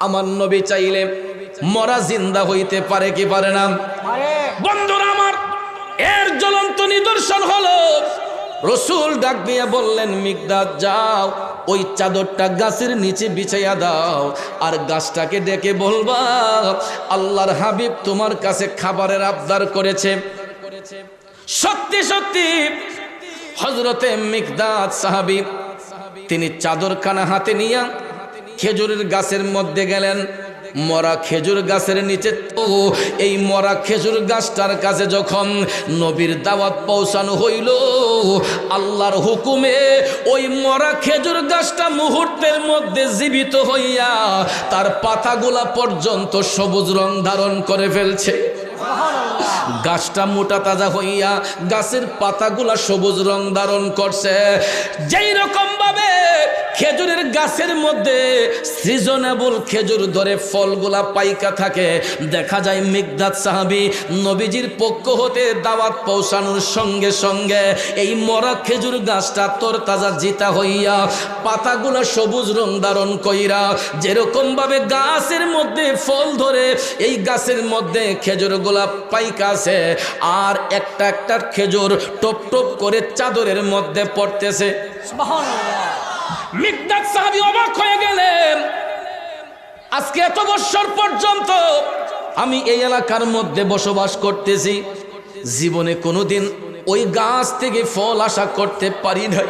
আমার নবী চাইলে মরা জিন্দা হইতে পারে কি পারে না? বন্ধুরা আমার এর জ্বলন্ত নিদর্শন হলো রসুল ডাক দিয়ে বললেন মিগদাদ যাও ওই চাদরটা গাছের নিচে বিছাইয়া দাও আর গাছটাকে ডেকে বলবা আল্লাহর হাবিব তোমার কাছে খাবারের আবদার করেছে। সত্যি সত্যি হজরতে মিকদাদ সাহাবি তিনি চাদরখানা হাতে নিয়ে খেজুরের গাছের মধ্যে গেলেন। মরা খেজুর গাছের নিচে ও এই মরা খেজুর গাছটার কাছে যখন নবীর দাওয়াত পৌঁছানো হইল, আল্লাহর হুকুমে ওই মরা খেজুর গাছটা মুহূর্তের মধ্যে জীবিত হইয়া তার পাতাগুলা পর্যন্ত সবুজ রং ধারণ করে ফেলছে। গাছটা মোটা তাজা হইয়া গাছের পাতাগুলা সবুজ রং ধারণ করছে। যেই রকম ভাবে খেজুরের গাছের মধ্যে সিজনেবল খেজুর ধরে ফলগুলা পাইকা থাকে। দেখা যায় মিগদাত সাহাবি নবীজির পক্ষ হতে দাওয়াত পৌঁছানোর সঙ্গে সঙ্গে এই মরা খেজুর গাছটা তোর তাজা জিতা হইয়া পাতাগুলা সবুজ রং ধারণ কইরা যেরকম ভাবে গাছের মধ্যে ফল ধরে এই গাছের মধ্যে খেজুরগুলা পাইকা আছে, আর একটা একটা খেজুর টপ টপ করে চাদরের মধ্যে পড়তেছে। মিকদাদ সাহাবি অবাক হয়ে গেলেন। আজকে এত বছর পর্যন্ত আমি এই এলাকার মধ্যে বসবাস করতেছি। জীবনে কোনোদিন ওই গাছ থেকে ফল আশা করতে পারি নাই।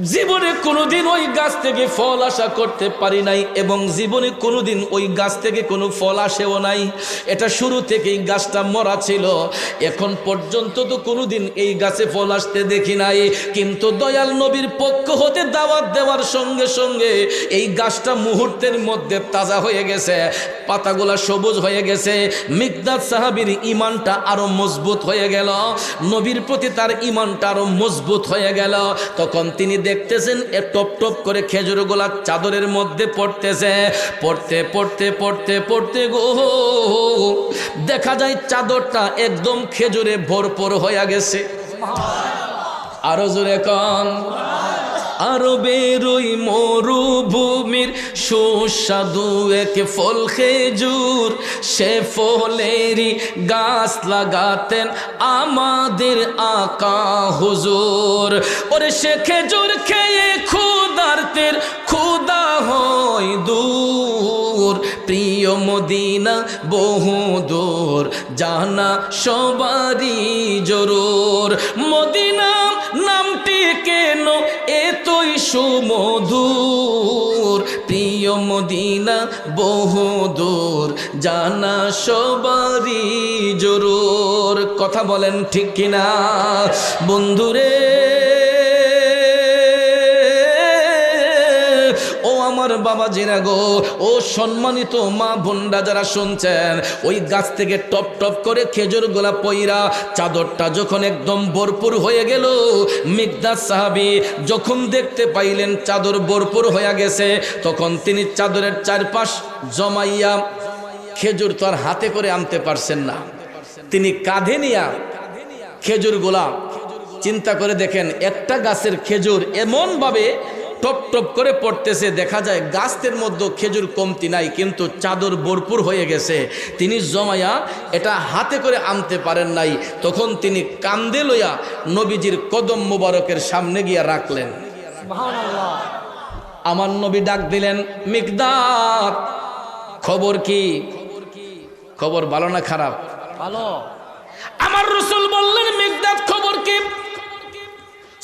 জীবনে কোনোদিন ওই গাছ থেকে ফল আশা করতে পারি নাই এবং জীবনে কোনোদিন ওই গাছ থেকে কোনো ফল আসেও নাই। এটা শুরু থেকেই গাছটা মরা ছিল। এখন পর্যন্ত তো কোনোদিন এই গাছে ফল আসতে দেখি নাই। কিন্তু দয়াল নবীর পক্ষ হতে দাওয়াত দেওয়ার সঙ্গে সঙ্গে এই গাছটা মুহূর্তের মধ্যে তাজা হয়ে গেছে, পাতাগুলা সবুজ হয়ে গেছে, মিকদাদ সাহাবির ইমানটা আরও মজবুত হয়ে গেল, নবীর প্রতি তার ইমানটা আরও মজবুত হয়ে গেল। তখন তিনি দেখতেছেন, এ টপ টপ করে খেজুর গোলা চাদরের মধ্যে পড়তেছে। পড়তে পড়তে পড়তে পড়তে গো। দেখা যায় চাদরটা একদম খেজুরে ভরপুর হয়ে গেছে। আরও জোরে কম আরও বেরোই মরুভূমির সুস্বাদু এক ফল খেজুর। সে ফলেরই গাছ লাগাতেন আমাদের আকা হুজুর। ওরে সে খেজুর খেয়ে ক্ষুদার্তের ক্ষুদা হয় দূর। প্রিয় মদিনা বহু দূর, জানা সবারই জরুর। মদিনা সুমধুর প্রিয় মদিনা বহু দূর জানা সবারই জরুর। কথা বলেন ঠিক কিনা? বন্ধুরে আমার বাবা জিরা গো, ও সম্মানিত মা বোনরা যারা শুনছেন, ওই গাছ থেকে টপ টপ করে খেজুর গোলা পইরা চাদরটা যখন একদম ভরপুর হয়ে গেল মিগদাস সাহাবি যখন দেখতে পাইলেন চাদর ভরপুর হয়ে গেছে, তখন তিনি চাদরের চারপাশ জমাইয়া খেজুর তো আর হাতে করে আনতে পারছেন না। তিনি কাঁধে নিয়া খেজুর গোলা চিন্তা করে দেখেন একটা গাছের খেজুর এমনভাবে টপ টপ করে পড়তেছে দেখা যায় গাছের মধ্যে খেজুর কমতি নাই কিন্তু চাদর ভরপুর হয়ে গেছে। তিনি জমায়া এটা হাতে করে আনতে পারেন নাই। তখন তিনি কান্দে লইয়া নবীজির কদম মুবারকের সামনে গিয়া রাখলেন। আমার নবী ডাক দিলেন মিকদাত খবর কি? খবর ভালো না খারাপ? ভালো। আমার রসুল বললেন মিকদাত খবর কি?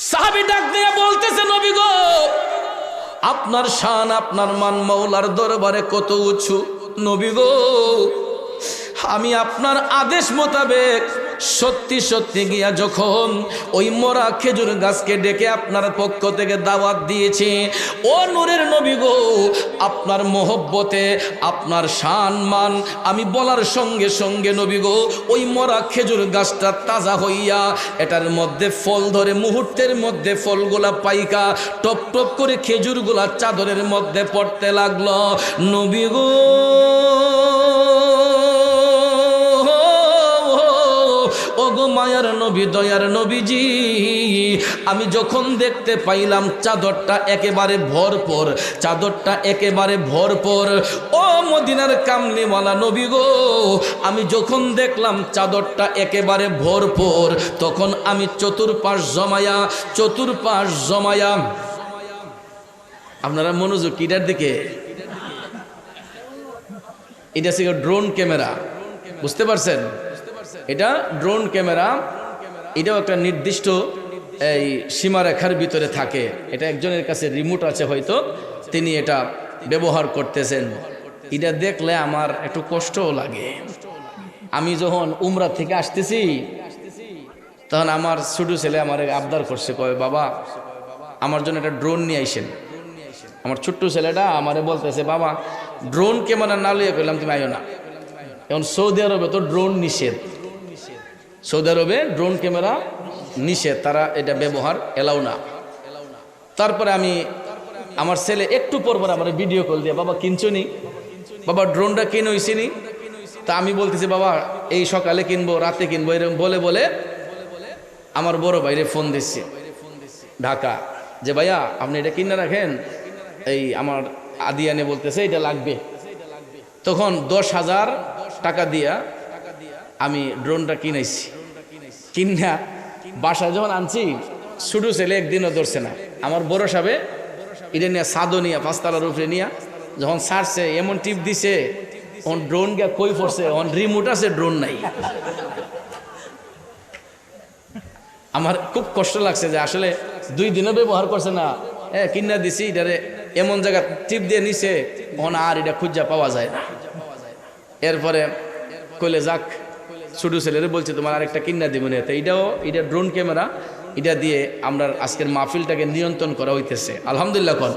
সাহাবি ডাক দিয়ে বলতেছে নবী গো আপনার শান আপনার মান মৌলার দরবারে কত উঁচু। নবী গো আমি আপনার আদেশ মোতাবেক সত্যি সত্যি গিয়া যখন ওই মরা খেজুর গাছকে ডেকে আপনার পক্ষ থেকে দাওয়াত দিয়েছি, ও নূরের নবী গো, আপনার মোহব্বতে, আপনার শান মান, আমি বলার সঙ্গে সঙ্গে নবী গো, ওই মরা খেজুর গাছটা তাজা হইয়া এটার মধ্যে ফল ধরে, মুহূর্তের মধ্যে ফলগুলা পাইকা, টপ টপ করে খেজুরগুলা চাদরের মধ্যে পড়তে লাগল। নবী গো নবী, দয়ার নবীজি, আমি যখন দেখতে পাইলাম চাদরটা একেবারে ভরপুর, চাদরটা একেবারে ভরপুর, ও মদিনার কামলিওয়ালা নবী গো, আমি যখন দেখলাম চাদরটা একেবারে ভরপুর, তখন আমি চতুর্পাশ জমায়া চতুর্পাশ জমায়া, আপনারা মনোযোগ কিটার দিকে? এটা ছিল ড্রোন ক্যামেরা বুঝতে পারছেন? এটা ড্রোন ক্যামেরা এটাও একটা নির্দিষ্ট এই সীমারেখার ভিতরে থাকে। এটা একজনের কাছে রিমোট আছে হয়তো, তিনি এটা ব্যবহার করতেছেন। এটা দেখলে আমার একটু কষ্টও লাগে। আমি যখন উমরা থেকে আসতেছি, তখন আমার ছোটো ছেলে আমার আবদার করছে, কয়, বাবা, আমার জন্য একটা ড্রোন নিয়ে আইসেন। আমার ছোট্ট ছেলেটা আমারে বলতেছে, বাবা ড্রোন ক্যামেরা না লইয়া করলাম তুমি আইও না। এখন সৌদি আরবে তো ড্রোন নিষেধ। সৌদি আরবে ড্রোন ক্যামেরা নিষেধ, তারা এটা ব্যবহার এলাও না। তারপরে আমি আমার ছেলে একটু পর পর আমার ভিডিও কল দিয়ে, বাবা, কিনছো কিনছনি বাবা, ড্রোনটা কিনে হইছিনি তা আমি বলতেছি, বাবা, এই সকালে কিনবো, রাতে কিনবো এরকম বলে বলে আমার বড় ভাইরে ফোন দিচ্ছি ঢাকা, যে, ভাইয়া, আপনি এটা কিনে রাখেন? এই আমার আদিয়ানে বলতেছে এটা লাগবে। তখন দশ হাজার টাকা দিয়া আমি ড্রোনটা কিনেছি। কিনা বাসায় যখন আনছি, ছোটো ছেলে একদিনও ধরছে না। আমার বড় সাবে এটা নিয়ে সাদো নিয়ে, পাঁচতলার উপরে নিয়ে যখন ছাড়ছে, এমন টিপ দিছে অন ড্রোন গিয়া কই পড়ছে অন রিমোট আছে, ড্রোন নাই। আমার খুব কষ্ট লাগছে যে আসলে দুই দিনও ব্যবহার করছে না। হ্যাঁ কিনা দিছি, এটারে এমন জায়গা টিপ দিয়ে নিছে অন আর এটা খুঁজা পাওয়া যায় না। এরপরে কইলে যাক ছোটো ছেলেরে বলছে, তোমার আরেকটা কিনা দিব না। এটাও এটা ড্রোন ক্যামেরা এটা দিয়ে আমরা আজকের মাহফিলটাকে নিয়ন্ত্রণ করা হইতেছে। আলহামদুলিল্লাহ কর।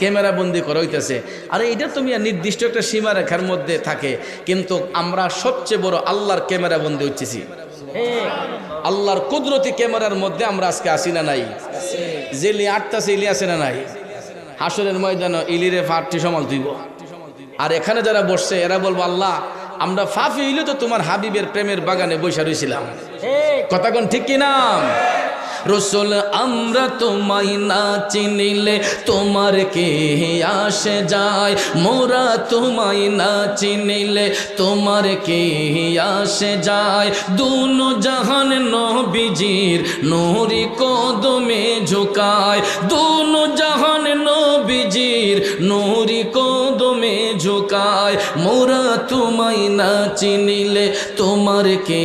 ক্যামেরা বন্দি করা হইতেছে। আরে এটা তুমি নির্দিষ্ট একটা সীমারেখার মধ্যে থাকে, কিন্তু আমরা সবচেয়ে বড় আল্লাহর ক্যামেরা বন্দি হচ্ছেছি আল্লাহর কুদরতি ক্যামেরার মধ্যে আমরা আজকে আসি না নাই? জেলি আটটাছে ইলি আছে না নাই? হাসরের ময়দান ইলিরে ফাটটি সমাল তুইব আর এখানে যারা বসছে, এরা বলব, আল্লাহ আমরা ফাফি হইলে তো তোমার হাবিবের প্রেমের বাগানে বৈশা রয়েছিলাম কথা কোন ঠিক কি নাম রসুল, আমরা তোমায় না চিনিলে তোমার কে আসে যায়? মোরা তোমায় না চিনিলে তোমার কে আসে যায়? দুনো জাহান নবীজির নোরি কদমে ঝুকায়। দুনো জাহান নবীজির নোরি কদমে ঝুকায়। মোরা তোমায় না চিনিলে তোমার কে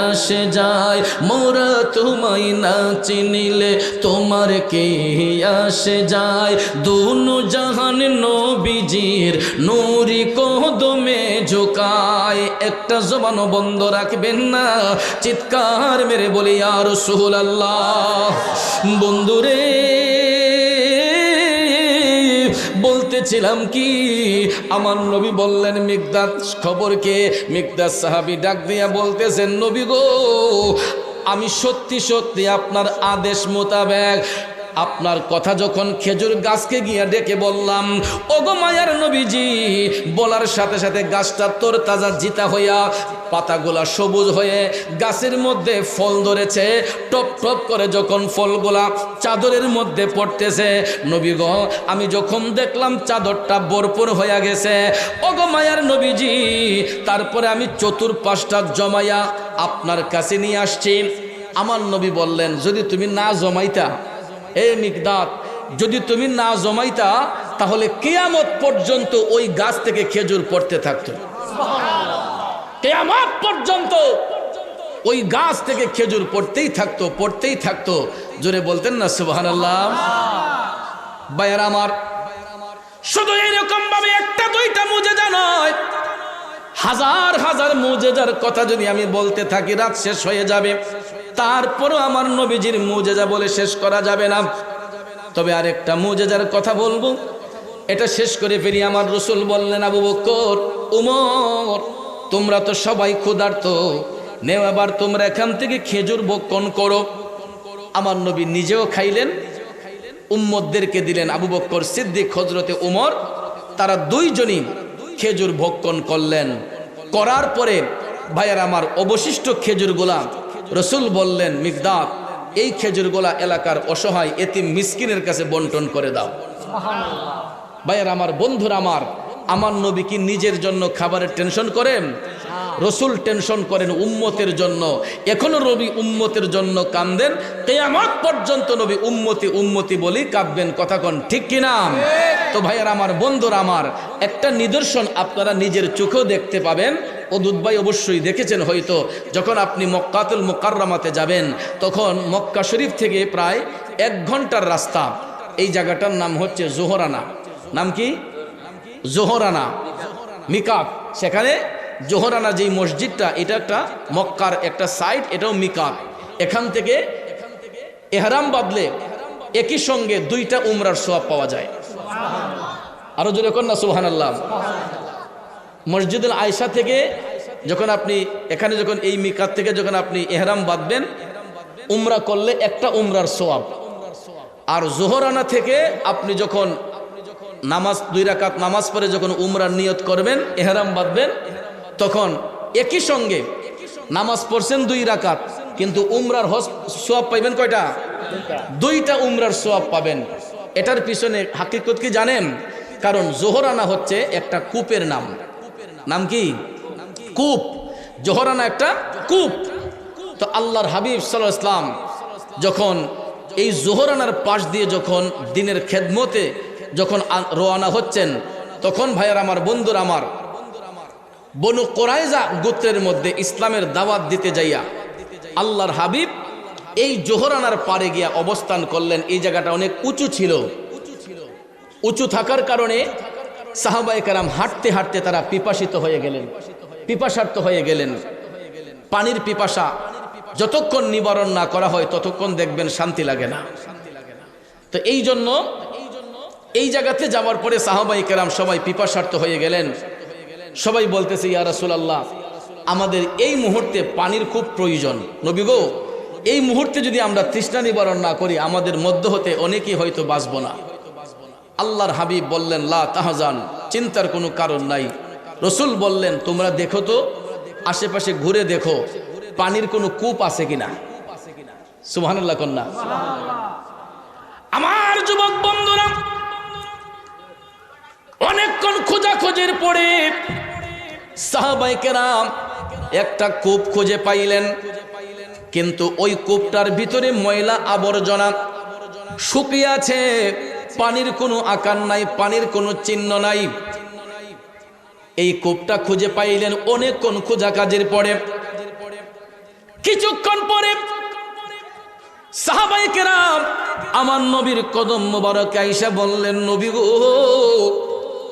আসে যায়? মোরা তোমায় না চিনিলে তোমার কে আসে যায়? দুনু জাহান নবীজির নুরি কদমে ঝোকায়। একটা জবানও বন্ধ রাখবেন না। চিৎকার মেরে বলি আর সুহুল আল্লাহ বন্ধুরে বলতেছিলাম কি? আমার নবী বললেন মিকদাত খবরকে মিকদাত সাহাবি ডাক দিয়া বলতেছেন, নবী গো, আমি সত্যি সত্যি আপনার আদেশ মোতাবেক আপনার কথা যখন খেজুর গাছকে গিয়ে ডেকে বললাম, ওগো মায়ার নবীজি, বলার সাথে সাথে গাছটা তোর তাজা জিতা হইয়া পাতাগুলা সবুজ হয়ে গাছের মধ্যে ফল ধরেছে। টপ টপ করে যখন ফলগুলা চাদরের মধ্যে পড়তেছে, নবী গো, আমি যখন দেখলাম চাদরটা ভরপুর হয়ে গেছে, ওগো মায়ার নবীজি, তারপরে আমি চতুর্পাশটা জমাইয়া আপনার কাছে নিয়ে আসছি। আমার নবী বললেন, যদি তুমি না জমাইতা এ মিকদাত যদি তুমি না জমাইতা, তাহলে কেয়ামত পর্যন্ত ওই গাছ থেকে খেজুর পড়তে থাকতো। কেয়ামত পর্যন্ত ওই গাছ থেকে খেজুর পড়তেই থাকতো পড়তেই থাকতো। জোরে বলতেন না সুবাহান আল্লাহ বায়ার আমার, শুধু এইরকম ভাবে একটা দুইটা মুজেজা নয় হাজার হাজার মুজেজার কথা যদি আমি বলতে থাকি, রাত শেষ হয়ে যাবে। তারপরও আমার নবীজির মুজেজা বলে শেষ করা যাবে না। তবে আরেকটা মুজেজার কথা বলব। এটা শেষ করে ফেলি। আমার রসুল বললেন, আবু বকর, উমর, তোমরা তো সবাই ক্ষুধার্ত। নেও তোমরা এখান থেকে খেজুর ভক্ষণ করো। আমার নবী নিজেও খাইলেন। উম্মদদেরকে দিলেন আবু বক্কর সিদ্দিক হজরতে উমর। তারা দুইজনই খেজুর ভক্ষণ করলেন। করার পরে ভাইয়ার আমার অবশিষ্ট খেজুর গোলা রসুল বললেন মিফদাক এই খেজুর গোলা এলাকার অসহায় এতিম মিসকিনের কাছে বন্টন করে দাও। ভাইয়ার আমার বন্ধুর আমার আমার নবী কি নিজের জন্য খাবারের টেনশন করেন? রসুল টেনশন করেন উম্মতের জন্য। এখনও রবি উম্মতের জন্য কান্দেন। কেয়ামত পর্যন্ত নবী উম্মতি উম্মতি বলি কাঁদবেন। কথা কন ঠিক কিনা তো ভাইয়ার আমার বন্ধুর আমার একটা নিদর্শন আপনারা নিজের চোখেও দেখতে পাবেন। ও ভাই অবশ্যই দেখেছেন হয়তো। যখন আপনি মক্কাতুল মোকাররামাতে যাবেন তখন মক্কা শরীফ থেকে প্রায় এক ঘণ্টার রাস্তা। এই জায়গাটার নাম হচ্ছে জোহরানা। নাম কি? জোহরানা, মিকাপ। সেখানে জোহরানা যেই মসজিদটা, এটা একটা মক্কার একটা সাইট এটাও মিকাপ। এখান থেকে এহরাম বাদলে একই সঙ্গে দুইটা উমরার সোয়াব পাওয়া যায়। আরও জোরে না সুহান আল্লাহ মসজিদুল আয়সা থেকে যখন আপনি, এখানে যখন এই মিকাত থেকে যখন আপনি এহরাম বাঁধবেন, উমরা করলে একটা উমরার সোয়াব আর জোহরানা থেকে আপনি যখন নামাজ দুই রাকাত নামাজ পড়ে যখন উমরার নিয়ত করবেন, এহরাম বাঁধবেন, তখন একই সঙ্গে নামাজ পড়ছেন দুই রাকাত, কিন্তু উমরার হস সোয়াব পাইবেন কয়টা? দুইটা উমরার সোয়াব পাবেন। এটার পিছনে হাকিকত কি জানেন? কারণ জোহরানা হচ্ছে একটা কূপের নাম। নাম কি? কূপ। জোহরানা একটা কূপ। তো আল্লাহর হাবিব সাল্লাহ ইসলাম যখন এই জোহরানার পাশ দিয়ে যখন দিনের খেদমতে যখন রওনা হচ্ছেন, তখন ভাইয়ার আমার, বন্ধুর আমার, বনু কোরাইজা গোত্রের মধ্যে ইসলামের দাওয়াত দিতে যাইয়া আল্লাহর হাবিব এই জোহরানার পারে গিয়া অবস্থান করলেন। এই জায়গাটা অনেক উঁচু ছিল। উঁচু থাকার কারণে সাহাবাই কারাম হাঁটতে হাঁটতে তারা পিপাসিত হয়ে গেলেন। পিপাসার্থ হয়ে গেলেন। পানির পিপাসা যতক্ষণ নিবারণ না করা হয়, ততক্ষণ দেখবেন শান্তি লাগে না। তো এই জন্য এই জায়গাতে যাওয়ার পরে সাহাবাই কেরাম সবাই পিপাসার্থ হয়ে গেলেন। সবাই বলতেছে, ইয়া রাসূলুল্লাহ, আমাদের এই মুহূর্তে পানির খুব প্রয়োজন। নবী গো, এই মুহূর্তে যদি আমরা তৃষ্ণা নিবারণ না করি, আমাদের মধ্য হতে অনেকেই হয়তো বাঁচব না। আল্লাহর হাবিব বললেন, লা তাহাজান, চিন্তার কোনো কারণ নাই। রসুল বললেন, তোমরা দেখো তো, আশেপাশে ঘুরে দেখো, পানির কোনো কূপ আছে কিনা? সুবহানাল্লাহ কন্যা। আমার যুবক বন্ধুরা অনেকক্ষণ খোঁজাখোঁজির পরে সাহাবাই কেরাম একটা কূপ খুঁজে পাইলেন। কিন্তু ওই কূপটার ভিতরে ময়লা আবর্জনা। শুকিয়ে আছে, পানির কোনো আকার নাই, পানির কোনো চিহ্ন নাই। এই কূপটা খুঁজে পাইলেন অনেকক্ষণ খোঁজা কাজের পরে। কিছুক্ষণ পরে সাহাবাই কেরাম আমার নবীর কদম মোবারক আইসা বললেন, নবী গো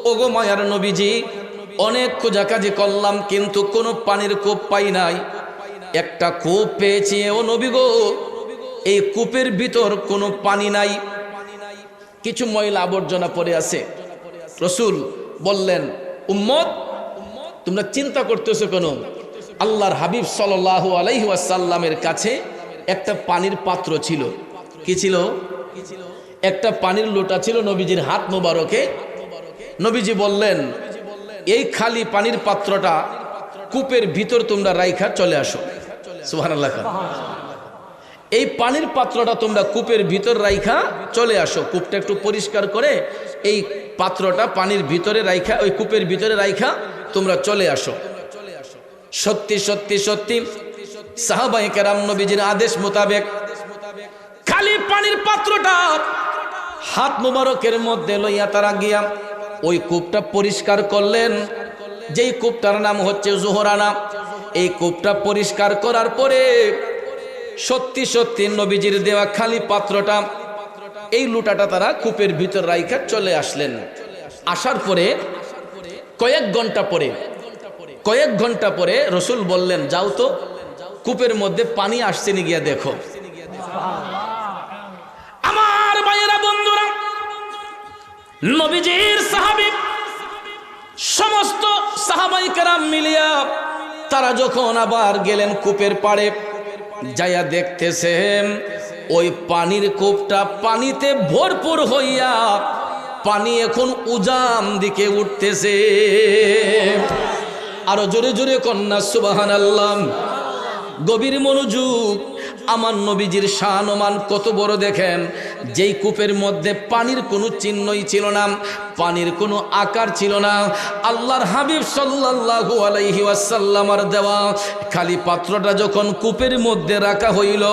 ওগো মায়ার নবীজি, অনেক খোঁজাকাজি করলাম, কিন্তু কোনো পানির কূপ পাই নাই। একটা কূপ পেয়েছি, ও নবী গো, এই কূপের ভিতর কোনো পানি নাই। কিছু ময়লা আবর্জনা পড়ে আছে। রসুল বললেন, উম্মত, তোমরা চিন্তা করতেছো কেন? আল্লাহর হাবিব সাল্লাহ আলাইহি ওয়াসাল্লামের কাছে একটা পানির পাত্র ছিল। কি ছিল? একটা পানির লোটা ছিল নবীজির হাত মোবারকে নবীজি বললেন, এই খালি পানির পাত্রটা কূপের ভিতর তোমরা রাইখা চলে আসো। খান। এই পানির পাত্রটা তোমরা কূপের ভিতর রাইখা চলে আসো। কূপটা একটু পরিষ্কার করে এই পাত্রটা পানির ভিতরে রাইখা, ওই কূপের ভিতরে রাইখা তোমরা চলে আসো। সত্যি সত্যি সত্যি সাহাবাই কেরাম নবীজির আদেশ মোতাবেক খালি পানির পাত্রটা হাত মোবারকের মধ্যে লইয়া তারা গিয়া ওই কূপটা পরিষ্কার করলেন। যেই কূপটার নাম হচ্ছে জোহরানা, এই কূপটা পরিষ্কার করার পরে সত্যি সত্যি নবীজির দেওয়া খালি পাত্রটা, এই লুটাটা তারা কূপের ভিতর রাইখা চলে আসলেন। আসার পরে কয়েক ঘণ্টা পরে, কয়েক ঘণ্টা পরে রসুল বললেন, যাও তো, কূপের মধ্যে পানি আসছে নি গিয়া দেখো। নবীজির সাহাবি, সমস্ত সাহাবাই কেরাম মিলিয়া তারা যখন আবার গেলেন কূপের পাড়ে, যাইয়া দেখতেছেন ওই পানির কূপটা পানিতে ভরপুর হইয়া পানি এখন উজাম দিকে উঠতেছে। আরও জোরে জোরে কন্যা সুবাহান আল্লাহ গভীর মনোযোগ আমার নবীজির শানমান কত বড় দেখেন। যেই কূপের মধ্যে পানির কোনো চিহ্নই ছিল না, পানির কোনো আকার ছিল না। আল্লাহর হাবিব সাল্লাল্লাহু আলাইহি ওয়াসাল্লামার দেওয়া খালি পাত্রটা যখন কূপের মধ্যে রাখা হইল,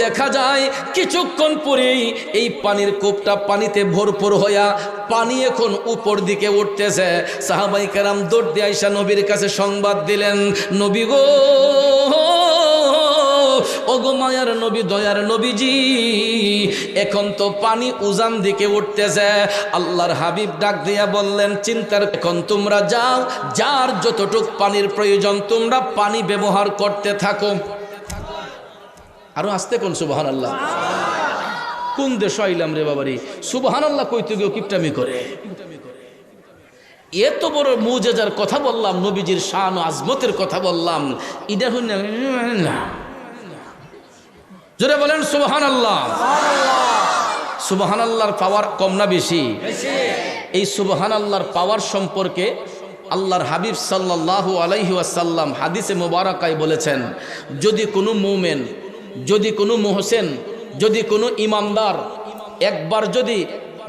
দেখা যায় কিছুক্ষণ পরেই এই পানির কূপটা পানিতে ভরপুর হইয়া পানি এখন উপর দিকে উঠতেছে। সাহাবাই কেরাম দৌড় দিয়ে আইসা নবীর কাছে সংবাদ দিলেন, নবী গো ওগো মায়ার নবী, দয়ার নবীজি, এখন তো পানি উজান দিকে উঠতেছে। আল্লাহর হাবিব ডাক দিয়া বললেন, চিন্তার এখন তোমরা যাও, যার যতটুক পানির প্রয়োজন তোমরা পানি ব্যবহার করতে থাকো। আরও আসতে কোন সুবাহান আল্লাহ কোন দেশ আইলাম রে বাবারি? সুবাহান আল্লাহ কইতে গিয়েও কিপটামি করে। এত বড় মুজেজার কথা বললাম, নবীজির শান আজমতের কথা বললাম। ইডা হইন জোরে বলেন সুবহান আল্লাহ সুবহান আল্লাহর পাওয়ার কম না বেশি? এই সুবহান আল্লাহর পাওয়ার সম্পর্কে আল্লাহর হাবিব সাল্লাল্লাহু আলাইহি ওয়াসাল্লাম হাদিসে মোবারকায় বলেছেন, যদি কোনো মুমেন, যদি কোনো মোহসেন, যদি কোনো ইমানদার একবার যদি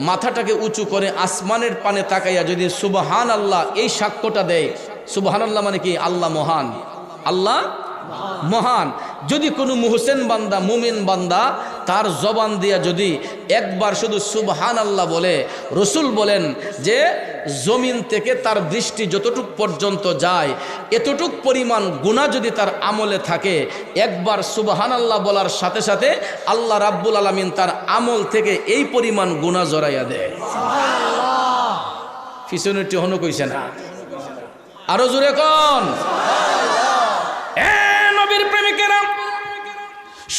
মাথাটাকে উঁচু করে আসমানের পানে তাকাইয়া যদি সুবহান আল্লাহ এই সাক্ষ্যটা দেয় সুবহান আল্লাহ মানে কি? আল্লাহ মহান। আল্লাহ মহান। যদি কোনো মুহসেন বান্দা মুমিন বান্দা তার জবান দিয়া যদি একবার শুধু সুবহান আল্লাহ বলে রসুল বলেন যে জমিন থেকে তার দৃষ্টি যতটুক পর্যন্ত যায় এতটুক পরিমাণ গুণা যদি তার আমলে থাকে একবার সুবহান আল্লাহ বলার সাথে সাথে আল্লাহ রাব্বুল আলমিন তার আমল থেকে এই পরিমাণ গুণা জড়াইয়া দেয়। পিছনেরটি হনু কইছে না। আরও জোরে কন।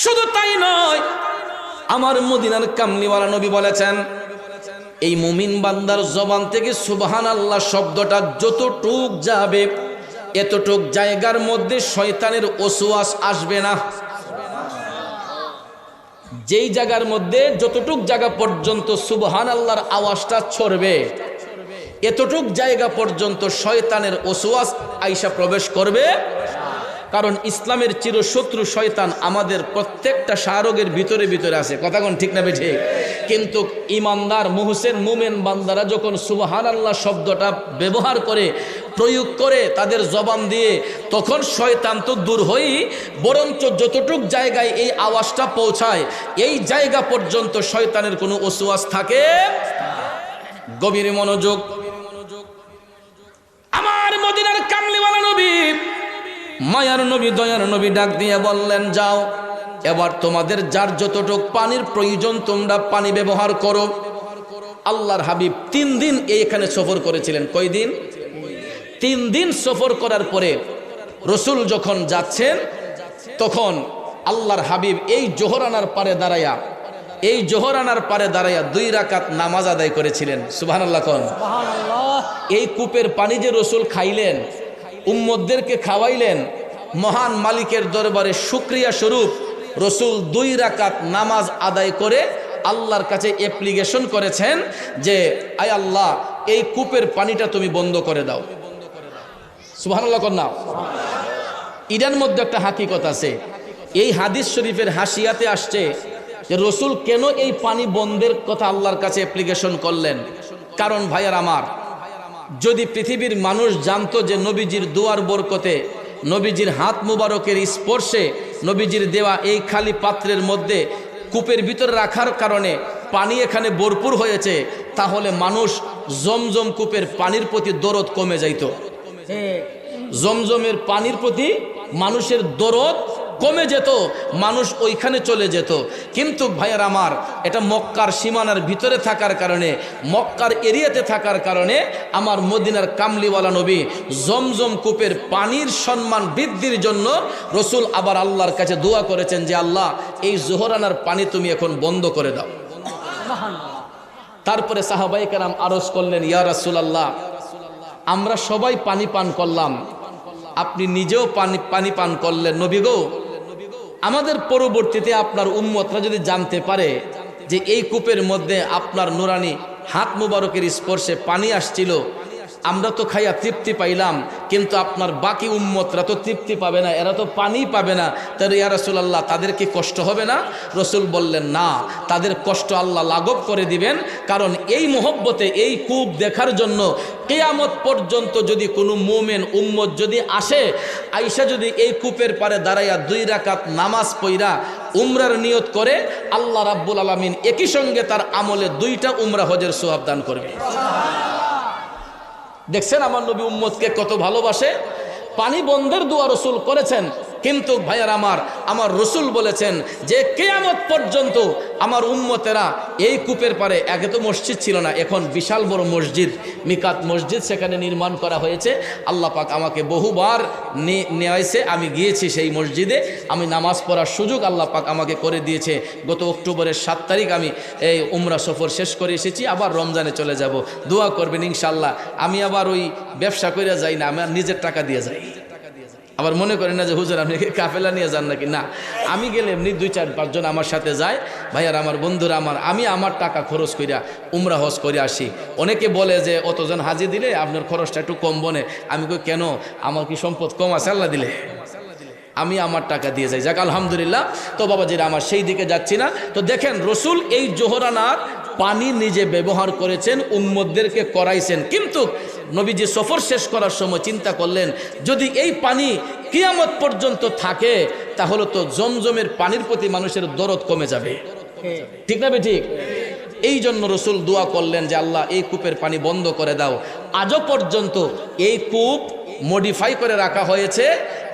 শুধু তাই নয়, আমার মদিনার কামলিওয়ালা নবী বলেছেন, এই মুমিন বান্দার জবান থেকে সুবহান আল্লাহ শব্দটা যতটুক যাবে, এতটুক জায়গার মধ্যে শয়তানের ওসুয়াস আসবে না। যেই জায়গার মধ্যে যতটুক জায়গা পর্যন্ত সুবহান আল্লাহর আওয়াজটা ছড়বে, এতটুক জায়গা পর্যন্ত শয়তানের ওসুয়াস আইসা প্রবেশ করবে কারণ ইসলামের চিরশত্রু শয়তান আমাদের প্রত্যেকটা শাহরোগের ভিতরে ভিতরে আছে। কথা কোন ঠিক না বেঠে কিন্তু ইমানদার, মুহসেন, মুমেন বান্দারা যখন সুবাহান আল্লাহ শব্দটা ব্যবহার করে, প্রয়োগ করে তাদের জবান দিয়ে, তখন শয়তান তো দূর হই বরঞ্চ যতটুক জায়গায় এই আওয়াজটা পৌঁছায়, এই জায়গা পর্যন্ত শয়তানের কোনো ওসুয়াস থাকে গভীর মনোযোগ। আমার মদিনার কামলিওয়ালা নবী মায়ার নবী দয়ার নবী ডাক দিয়ে বললেন যাও এবার তোমাদের যার যতটুক পানির প্রয়োজন তোমরা পানি ব্যবহার করো। আল্লাহর হাবিব তিন দিন এইখানে সফর করেছিলেন। কয় দিন? তিন দিন সফর করার পরে রসুল যখন যাচ্ছেন তখন আল্লাহর হাবিব এই জোহরানার পারে দাঁড়াইয়া এই জোহরানার পারে দাঁড়াইয়া দুই রাকাত নামাজ আদায় করেছিলেন। সুবাহ এই কূপের পানি যে রসুল খাইলেন উম্মদদেরকে খাওয়াইলেন মহান মালিকের দরবারে শুক্রিয়া স্বরূপ। রসুল দুই রাকাত নামাজ আদায় করে আল্লাহর কাছে অ্যাপ্লিকেশন করেছেন যে, আয় আল্লাহ, এই কূপের পানিটা তুমি বন্ধ করে দাও। সুবহানাল্লাহ কন্যা মধ্যে একটা হাকিকত আছে। এই হাদিস শরীফের হাসিয়াতে আসছে যে, রসুল কেন এই পানি বন্ধের কথা আল্লাহর কাছে অ্যাপ্লিকেশন করলেন? কারণ ভাইয়ার আমার যদি পৃথিবীর মানুষ জানতো যে নবীজির দুয়ার বরকতে নবীজির হাত মুবারকের স্পর্শে নবীজির দেওয়া এই খালি পাত্রের মধ্যে কূপের ভিতরে রাখার কারণে পানি এখানে ভরপুর হয়েছে তাহলে মানুষ জমজম কূপের পানির প্রতি দরদ কমে যাইত। জমজমের পানির প্রতি মানুষের দরদ কমে যেত, মানুষ ওইখানে চলে যেত। কিন্তু ভাইয়ার আমার, এটা মক্কার সীমানার ভিতরে থাকার কারণে, মক্কার এরিয়াতে থাকার কারণে আমার মদিনার কামলিওয়ালা নবী জমজম কূপের পানির সম্মান বৃদ্ধির জন্য রসুল আবার আল্লাহর কাছে দোয়া করেছেন যে, আল্লাহ, এই জোহরানার পানি তুমি এখন বন্ধ করে দাও। তারপরে সাহাবাই কালাম আরজ করলেন, ইয়া রাসুল আল্লাহ আমরা সবাই পানি পান করলাম। আপনি নিজেও পানি পানি পান করলেন। নবী গো আমাদের পরবর্তীতে আপনার উম্মতরা যদি জানতে পারে যে এই কূপের মধ্যে আপনার নুরানি হাত মুবারকের স্পর্শে পানি আসছিল আমরা তো খাইয়া তৃপ্তি পাইলাম, কিন্তু আপনার বাকি উম্মতরা তো তৃপ্তি পাবে না, এরা তো পানি পাবে না। তার ইয়া রসুলাল্লাহ, তাদের কি কষ্ট হবে না? রসুল বললেন, না, তাদের কষ্ট আল্লাহ লাঘব করে দিবেন, কারণ এই মোহব্বতে, এই কূপ দেখার জন্য কেয়ামত পর্যন্ত যদি কোনো মোমেন উম্মত যদি আসে আইসা যদি এই কূপের পারে দাঁড়াইয়া দুই রাকাত নামাজ পইরা উমরার নিয়ত করে, আল্লাহ রাব্বুল আলমিন একই সঙ্গে তার আমলে দুইটা উমরা হজের সোয়াব দান করবে। দেখছেন আমার নবী উম্মদকে কত ভালোবাসে? পানি বন্ধের দোয়া রসুল করেছেন। কিন্তু ভাইয়ার আমার আমার রসুল বলেছেন যে কেয়ামত পর্যন্ত আমার উম্মতেরা এই কূপের পারে, আগে তো মসজিদ ছিল না, এখন বিশাল বড় মসজিদ, মিকাত মসজিদ সেখানে নির্মাণ করা হয়েছে। আল্লাহ পাক আমাকে বহুবার নেওয়াইছে আমি গিয়েছি সেই মসজিদে, আমি নামাজ পড়ার সুযোগ আল্লাহ পাক আমাকে করে দিয়েছে। গত অক্টোবরের সাত তারিখ আমি এই উমরা সফর শেষ করে এসেছি, আবার রমজানে চলে যাব। দোয়া করবেন ইনশাল্লাহ আমি আবার ওই ব্যবসা করে যাই না, আমি আর নিজের টাকা দিয়ে যাই। আবার মনে করেন না যে, হুজুর, আপনি কাফেলা নিয়ে যান নাকি? না, আমি গেলে এমনি দুই, চার পাঁচজন আমার সাথে যায়। ভাইয়ার আমার বন্ধুরা আমার, আমি আমার টাকা খরচ করিয়া উমরা হজ করে আসি। অনেকে বলে যে, অতজন হাজি দিলে আপনার খরচটা একটু কম বনে। আমি কই, কেন? আমার কি সম্পদ কম আছে আল্লাহ দিলে? আমি আমার টাকা দিয়ে যাই। যাক, আলহামদুলিল্লাহ। তো বাবাজিরা, আমার সেই দিকে যাচ্ছি না। তো দেখেন, রসুল এই জোহরানার পানি নিজে ব্যবহার করেছেন উম্মদদেরকে করাইছেন। কিন্তু নবীজি সফর শেষ করার সময় চিন্তা করলেন, যদি এই পানি কিয়ামত পর্যন্ত থাকে, তাহলে তো জমজমের পানির প্রতি মানুষের দরদ কমে যাবে। ঠিক না ঠিক এই জন্য রসুল দোয়া করলেন যে, আল্লাহ, এই কূপের পানি বন্ধ করে দাও। আজও পর্যন্ত এই কূপ মডিফাই করে রাখা হয়েছে।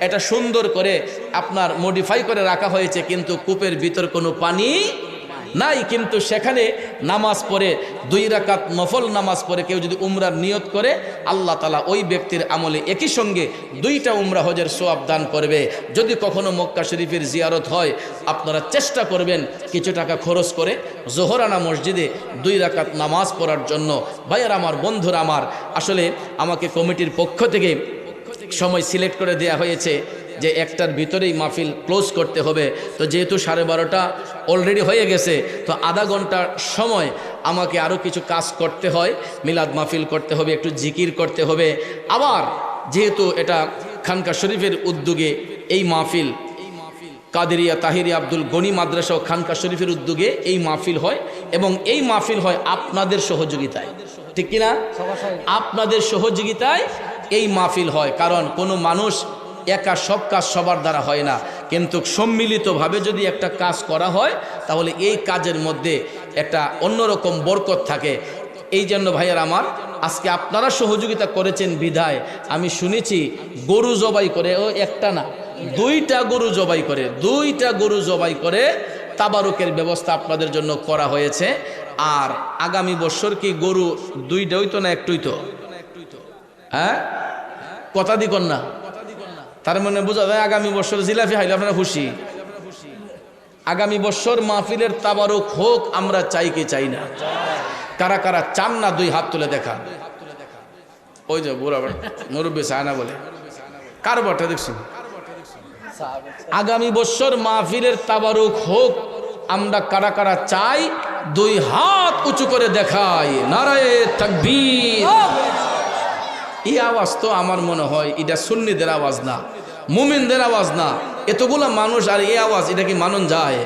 এটা সুন্দর করে আপনার মডিফাই করে রাখা হয়েছে, কিন্তু কূপের ভিতর কোনো পানি নাই, কিন্তু সেখানে নামাজ পড়ে, দুই রাকাত নফল নামাজ পড়ে, কেউ যদি উমরার নিয়ত করে, আল্লাহ তালা ওই ব্যক্তির আমলে একই সঙ্গে দুইটা উমরা হজের সোয়াব দান করবে। যদি কখনো মক্কা শরীফের জিয়ারত হয়, আপনারা চেষ্টা করবেন কিছু টাকা খরচ করে জোহরানা মসজিদে দুই রাকাত নামাজ পড়ার জন্য। ভাইয়ার আমার, বন্ধুরা আমার, আসলে আমাকে কমিটির পক্ষ থেকে সময় সিলেক্ট করে দেয়া হয়েছে। যে একটার ভিতরেই মাহফিল ক্লোজ করতে হবে। তো যেহেতু সাড়ে বারোটা অলরেডি হয়ে গেছে, তো আধা ঘণ্টার সময় আমাকে আরও কিছু কাজ করতে হয়। মিলাদ মাহফিল করতে হবে, একটু জিকির করতে হবে। আবার যেহেতু এটা খানকা শরীফের উদ্যোগে এই মাহফিল, কাদেরিয়া তাহিরি আব্দুল গনি মাদ্রাসা ও খানকা শরীফের উদ্যোগে এই মাহফিল হয় এবং এই মাহফিল হয় আপনাদের সহযোগিতায়। ঠিক কিনা? আপনাদের সহযোগিতায় এই মাহফিল হয়। কারণ কোনো মানুষ একা সব কাজ সবার দ্বারা হয় না। কিন্তু সম্মিলিতভাবে যদি একটা কাজ করা হয়, তাহলে এই কাজের মধ্যে একটা অন্যরকম বরকত থাকে। এই জন্য ভাইয়ার আমার, আজকে আপনারা সহযোগিতা করেছেন বিধায়। আমি শুনেছি গরু জবাই করে, ও একটা না, দুইটা গরু জবাই করে, দুইটা গরু জবাই করে তাবারুকের ব্যবস্থা আপনাদের জন্য করা হয়েছে। আর আগামী বছর কি গরু দুইটাই তো না, একটুই তো? হ্যাঁ? কথা দি কন্যা তার মানে বোঝা যায় আগামী বছর জিলাপি হাইলে আপনারা খুশি। আগামী বছর মাহফিলের তাবারুক হোক, আমরা চাই কি চাই না। কারা কারা চান না, দুই হাত তুলে দেখা ওই যে বুড়া মুরব্বী চায় না বলে। কার বটে দেখছি আগামী বছর মাহফিলের তাবারুক হোক, আমরা কারা কারা চাই, দুই হাত উঁচু করে দেখাই। নারায় তাকবীর। এই আওয়াজ তো আমার মনে হয় এটা সুন্নিদের আওয়াজ না, মুমিনদের আওয়াজ না। এতগুলো মানুষ আর এই আওয়াজ, এটা কি মানুষ যায়?